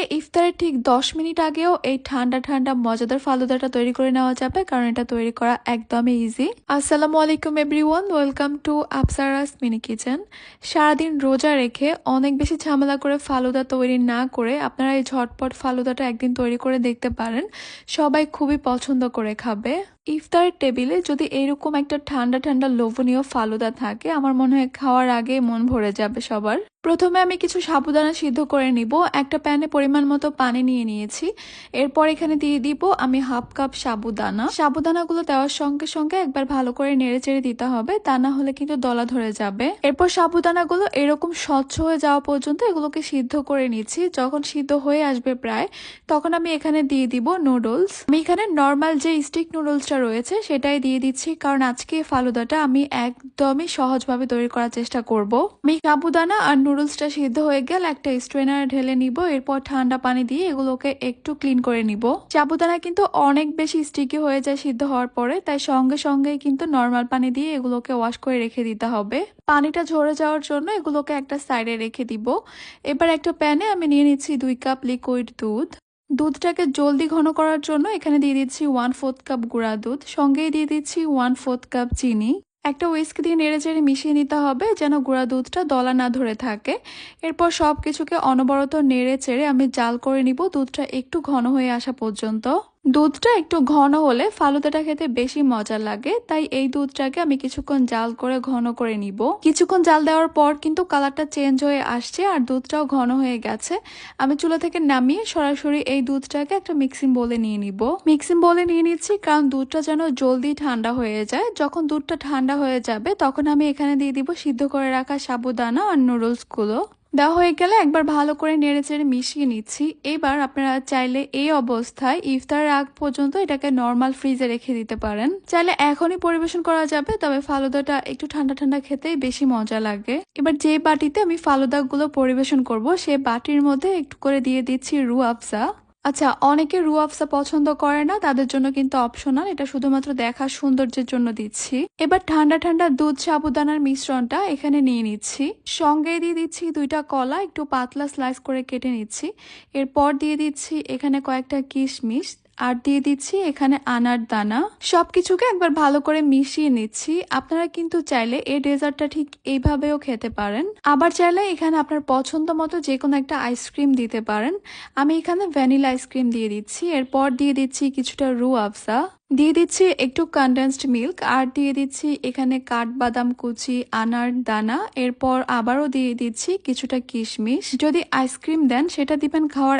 চাইলে ইফতারের ঠিক দশ মিনিট আগেও এই ঠান্ডা ঠান্ডা, মজাদার ফালুদাটা তৈরি করে নেওয়া যাবে, কারণ এটা তৈরি করা একদমই ইজি আসসালামু আলাইকুম everyone welcome to Apsaras mini kitchen সারাদিন রোজা রেখে অনেক বেশি ঝামেলা করে ফালুদা তৈরি না করে আপনারা এই ঝটপট ফালুদাটা একদিন তৈরি করে দেখতে পারেন। সবাই খুবই পছন্দ করে খাবে। ইফতারের টেবিলে যদি এইরকম একটা ঠান্ডা ঠান্ডা, লোভনীয় ফালুদা থাকে, আমার মনে হয় খাওয়ার আগে মন ভরে যাবে সবার। প্রথমে আমি কিছু সাবুদানা সিদ্ধ করে নিব, একটা প্যানে পরিমাণ মতো পানি নিয়ে নিয়েছি। এরপর এখানে দিয়ে দিব আমি হাফ কাপ সাবুদানা। সাবুদানাগুলো দেওয়ার সঙ্গে সঙ্গে একবার ভালো করে নেড়ে চেড়ে দিতে হবে, তা না হলে কিন্তু দলা ধরে যাবে। এরপর সাবুদানাগুলো এরকম স্বচ্ছ হয়ে যাওয়া পর্যন্ত এগুলোকে সিদ্ধ করে নিচ্ছি। যখন সিদ্ধ হয়ে আসবে প্রায়, তখন আমি এখানে দিয়ে দিব নুডলস। আমি এখানে নর্মাল যে স্টিক নুডলসটা রয়েছে, সেটাই দিয়ে দিচ্ছি। কারণ আজকে ফালুদাটা আমি একদমই সহজভাবে তৈরি করার চেষ্টা করব। আমি সাবুদানা আর নুডলসটা সিদ্ধ হয়ে গেলে একটা স্ট্রেনার ঢেলে নিব। এরপর ঠান্ডা পানি দিয়ে এগুলোকে একটু ক্লিন করে নিব। সাবুদানা কিন্তু অনেক বেশি স্টিকি হয়ে যায় সিদ্ধ হওয়ার পরে, তাই সঙ্গে সঙ্গেই কিন্তু নর্মাল পানি দিয়ে এগুলোকে ওয়াশ করে রেখে দিতে হবে। পানিটা ঝরে যাওয়ার জন্য এগুলোকে একটা সাইডে রেখে দিব। এবার একটা প্যানে আমি নিয়ে নিচ্ছি দুই কাপ লিকুইড দুধ। দুধটাকে জলদি ঘন করার জন্য এখানে দিয়ে দিচ্ছি ওয়ান ফোর্থ কাপ গুঁড়া দুধ, সঙ্গেই দিয়ে দিচ্ছি ওয়ান ফোর্থ কাপ চিনি। একটা উইস্ক দিয়ে নেড়ে চেড়ে মিশিয়ে নিতে হবে যেন গুঁড়া দুধটা দলা না ধরে থাকে। এরপর সব কিছুকে অনবরত নেড়ে চেড়ে আমি জাল করে নিব, দুধটা একটু ঘন হয়ে আসা পর্যন্ত। দুধটা একটু ঘন হলে ফালুদাটা খেতে বেশি মজা লাগে, তাই এই দুধটাকে আমি কিছুক্ষণ জাল করে ঘন করে নিব। কিছুক্ষণ জাল দেওয়ার পর কিন্তু কালারটা চেঞ্জ হয়ে আসছে আর দুধটাও ঘন হয়ে গেছে। আমি চুলা থেকে নামিয়ে সরাসরি এই দুধটাকে একটা মিক্সিং বলে নিয়ে নিব। মিক্সিং বলে নিয়ে নিচ্ছি কারণ দুধটা যেন জলদি ঠান্ডা হয়ে যায়। যখন দুধটা ঠান্ডা হয়ে যাবে, তখন আমি এখানে দিয়ে দিব সিদ্ধ করে রাখা সাবুদানা আর নুডলসগুলো দেওয়া হয়ে গেলে একবার ভালো করে নেড়ে চেড়ে মিশিয়ে নিচ্ছি। এবার আপনারা চাইলে এই অবস্থায় ইফতার আগ পর্যন্ত এটাকে নর্মাল ফ্রিজে রেখে দিতে পারেন। চাইলে এখনই পরিবেশন করা যাবে, তবে ফালুদাটা একটু ঠান্ডা ঠান্ডা খেতেই বেশি মজা লাগে। এবার যে বাটিতে আমি ফালুদাগুলো পরিবেশন করব, সে বাটির মধ্যে একটু করে দিয়ে দিচ্ছি রু আফজা। আচ্ছা অনেকে রু আফসা পছন্দ করে না, তাদের জন্য কিন্তু অপশনাল এটা শুধুমাত্র দেখা সৌন্দর্যের জন্য দিচ্ছি। এবার ঠান্ডা ঠান্ডা দুধ সাবুদানার মিশ্রণটা এখানে নিয়ে নিচ্ছি। সঙ্গে দিয়ে দিচ্ছি দুইটা কলা, একটু পাতলা স্লাইস করে কেটে নিচ্ছি। এরপর দিয়ে দিচ্ছি এখানে কয়েকটা কিশমিশ আর দিয়ে দিচ্ছি এখানে আনার দানা। সবকিছুকে একবার ভালো করে মিশিয়ে নিচ্ছি। আপনারা কিন্তু চাইলে এই ডেজার্টটা ঠিক এইভাবেও খেতে পারেন। আবার চাইলে এখানে আপনার পছন্দ মতো যে কোনো একটা আইসক্রিম দিতে পারেন। আমি এখানে ভ্যানিলা আইসক্রিম দিয়ে দিচ্ছি। এরপর দিয়ে দিচ্ছি কিছুটা রু আফসা দিয়ে দিচ্ছি একটু কনডেন্সড মিল্ক আর দিয়ে দিচ্ছি এখানে কাঠবাদাম কুচি, আনার দানা। এরপর আবারও দিয়ে দিচ্ছি কিছুটা কিশমিশ। যদি আইসক্রিম দেন, সেটা দিবেন খাওয়ার